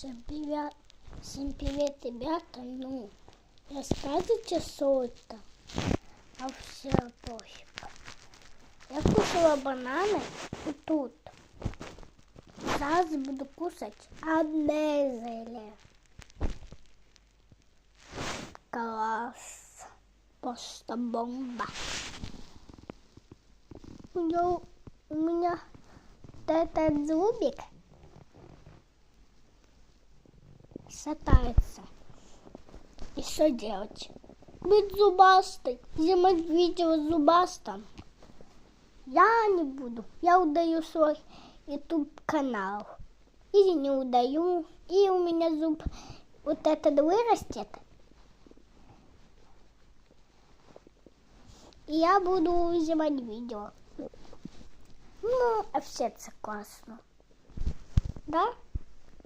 Всем привет, всем привет, ребята. Ну, рассказывайте, что это. А все пофиг. Я кушала бананы и тут. Зараз буду кушать одне зеле. Класс. Просто бомба. У меня, у меня этот зубик шатается. И что делать? Быть зубастой, снимать видео зубастом. Я не буду. Я удаю свой YouTube канал. Или не удаю. И у меня зуб вот этот вырастет. И я буду снимать видео. Ну, а все это классно. Да?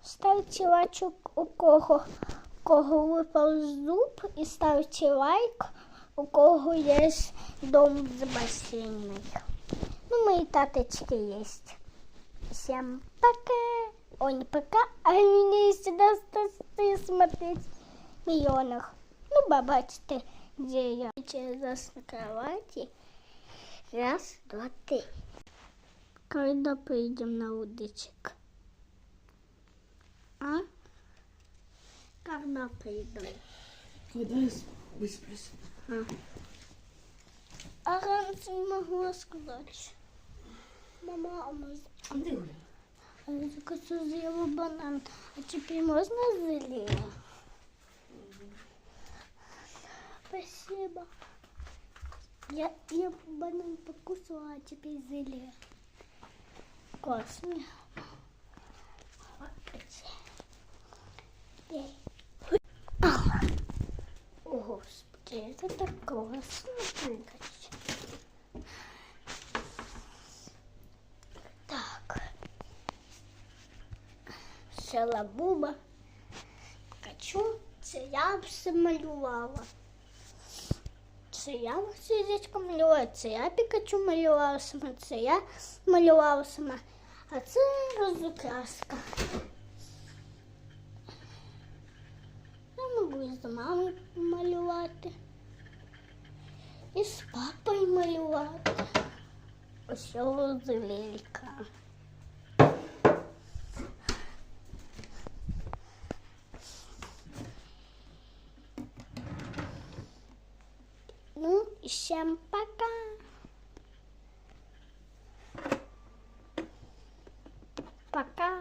Ставте лайчик у кого, кого випав зуб, і ставте лайк, у кого є дом з бассейном. Ну, мои таточки есть. Всем пока. Ой, не пока, а меня всегда смотреть в миллионах. Ну, бабачите, где я. Сейчас на кровати. Раз, два, три. Когда поедем на удочек? А? Когда поедем? Когда высплюсь? А раньше не могла сказать. Мама, а мы А где Оля? а я только что съела банан. А теперь можно залила? Спасибо. Я, я банан покусала, а теперь залила. Классно. Эй. Это так классно прыгать. Так. Шалабуба. Качу. Це я все малювала. Це я сердечко малювала, це я Пікачу малювала сама, це я малювала сама. А це розукраска. Я можу і з мамою малювати. І з папою малювати. Ось розлілька. Ну, і всем пока.